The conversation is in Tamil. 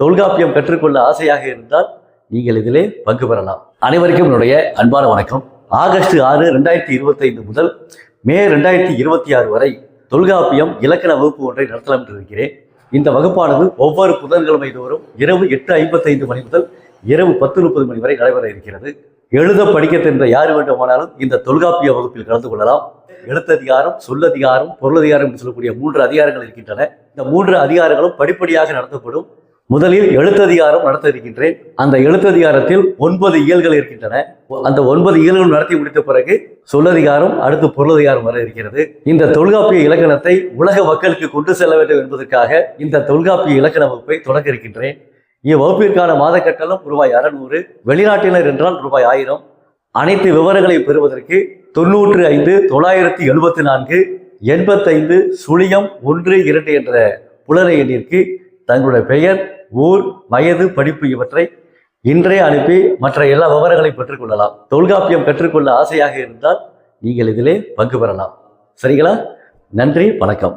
தொல்காப்பியம் கற்றுக்கொள்ள ஆசையாக இருந்தால் நீங்கள் இதிலே பங்கு பெறலாம். அனைவருக்கும் என்னுடைய அன்பான வணக்கம். ஆகஸ்ட் ஆறு ரெண்டாயிரத்தி இருபத்தைந்து முதல் மே ரெண்டாயிரத்தி இருபத்தி ஆறு வரை தொல்காப்பியம் இலக்கண வகுப்பு ஒன்றை நடத்தலாம் என்று இருக்கிறேன். இந்த வகுப்பானது ஒவ்வொரு புதன்கிழமை தோறும் இரவு எட்டு ஐம்பத்தைந்து மணி முதல் இரவு பத்து முப்பது மணி வரை நடைபெற இருக்கிறது. எழுத படிக்க தெரிந்த யார் வேண்டுமானாலும் இந்த தொல்காப்பிய வகுப்பில் கலந்து கொள்ளலாம். எழுத்ததிகாரம் சொல்லதிகாரம் பொருளதிகாரம் என்று சொல்லக்கூடிய மூன்று அதிகாரங்கள் இருக்கின்றன. இந்த மூன்று அதிகாரங்களும் படிப்படியாக நடத்தப்படும். முதலில் எழுத்ததிகாரம் நடத்த இருக்கின்றேன் அந்த எழுத்ததிகாரத்தில் ஒன்பது இயல்கள் இருக்கின்றன. அந்த ஒன்பது இயல்களும் நடத்தி முடித்த பிறகு சொல்லதிகாரம் அடுத்து பொருளதிகாரம் வர இருக்கிறது. இந்த தொல்காப்பிய இலக்கணத்தை உலக மக்களுக்கு கொண்டு செல்ல வேண்டும் என்பதற்காக இந்த தொல்காப்பிய இலக்கண வகுப்பை தொடக்க இருக்கின்றேன். இவ்வகுப்பிற்கான மாத கட்டணம் ரூபாய் அறநூறு வெளிநாட்டினர் என்றால் ரூபாய் ஆயிரம். அனைத்து விவரங்களையும் பெறுவதற்கு தொண்ணூற்று ஐந்து தொள்ளாயிரத்தி எழுபத்தி நான்கு எண்பத்தைந்து சுழியம் ஒன்று இரண்டு என்ற புலரை எண்ணிற்கு தங்களுடைய பெயர் ஊர் வயது படிப்பு இவற்றை இன்றே அனுப்பி மற்ற எல்லா விவரங்களை பெற்றுக்கொள்ளலாம் தொல்காப்பியம் கற்றுக்கொள்ள ஆசையாக இருந்தால் நீங்கள் இதிலே பங்கு பெறலாம். சரிங்களா? நன்றி வணக்கம்.